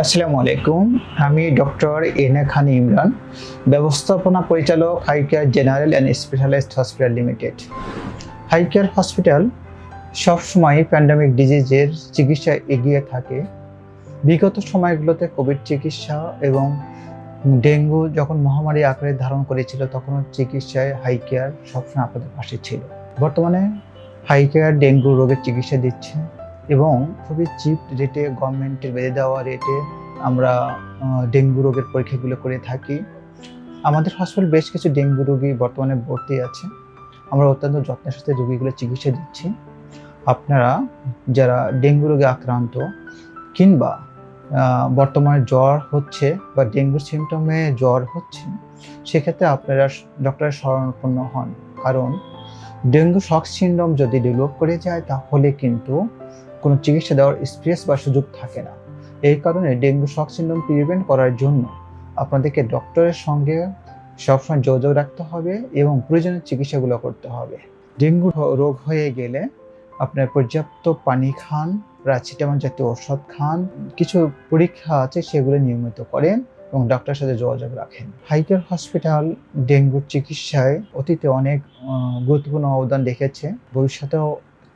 আসসালামু আলাইকুম, আমি ডক্টর এনা খান ইমরান, ব্যবস্থাপনা পরিচালক Hicare general and specialised hospital limited. Hicare hospital সবসময় প্যান্ডামিক ডিজিজের চিকিৎসায় এগিয়ে থাকে। বিগত সময়গুলোতে কোভিড চিকিৎসা এবং ডেঙ্গু যখন মহামারী আকারে ধারণ করেছিল, তখনও চিকিৎসায় হাইকেয়ার সবসময় আপনাদের পাশে ছিল। বর্তমানে হাইকেয়ার ডেঙ্গু রোগের চিকিৎসা দিচ্ছে। এবং খুবই চিপ রেটে গভর্নমেন্টের বেঁধে দেওয়া রেটে আমরা ডেঙ্গু রোগের পরীক্ষাগুলো করে থাকি। আমাদের হসপিটাল বেশ কিছু ডেঙ্গু রোগী বর্তমানে ভর্তি আছে। আমরা অত্যন্ত যত্নের সাথে রোগীগুলো চিকিৎসা দিচ্ছি। আপনারা যারা ডেঙ্গু রোগে আক্রান্ত কিংবা বর্তমানে জ্বর হচ্ছে বা ডেঙ্গুর সিমটমে জ্বর হচ্ছে, সেক্ষেত্রে আপনারা ডক্টরের শরণাপন্ন হন। কারণ ডেঙ্গু শক সিন্ড্রোম যদি ডেভেলপ করে যায়, তাহলে কিন্তু কোনো চিকিৎসা দেওয়ার স্পেস বা সুযোগ থাকে না। এই কারণে ডেঙ্গু শক সিন্ড্রোম প্রিভেন্ট করার জন্য আপনাদেরকে ডক্টরের সঙ্গে সবসময় যোগাযোগ রাখতে হবে এবং প্রয়োজনীয় চিকিৎসাগুলো করতে হবে। ডেঙ্গু রোগ হয়ে গেলে আপনার পর্যাপ্ত পানি খান প্যারাসিটামল জাতীয় ওষুধ খান, কিছু পরীক্ষা আছে সেগুলো নিয়মিত করেন এবং ডক্টরের সাথে যোগাযোগ রাখেন। হাইকের হসপিটাল ডেঙ্গুর চিকিৎসায় অতীতে অনেক গুরুত্বপূর্ণ অবদান রেখেছে। ভবিষ্যতেও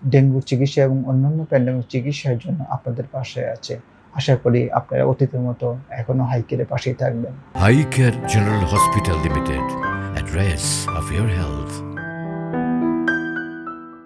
ডেঙ্গু চিকিৎসা এবং অন্যান্য প্যান্ডামিক চিকিৎসার জন্য আপনাদের পাশে আছে আশা করি আপনারা অতীতের মতো এখনও হাইকের পাশেই থাকবেন High general hospital limited address of of health.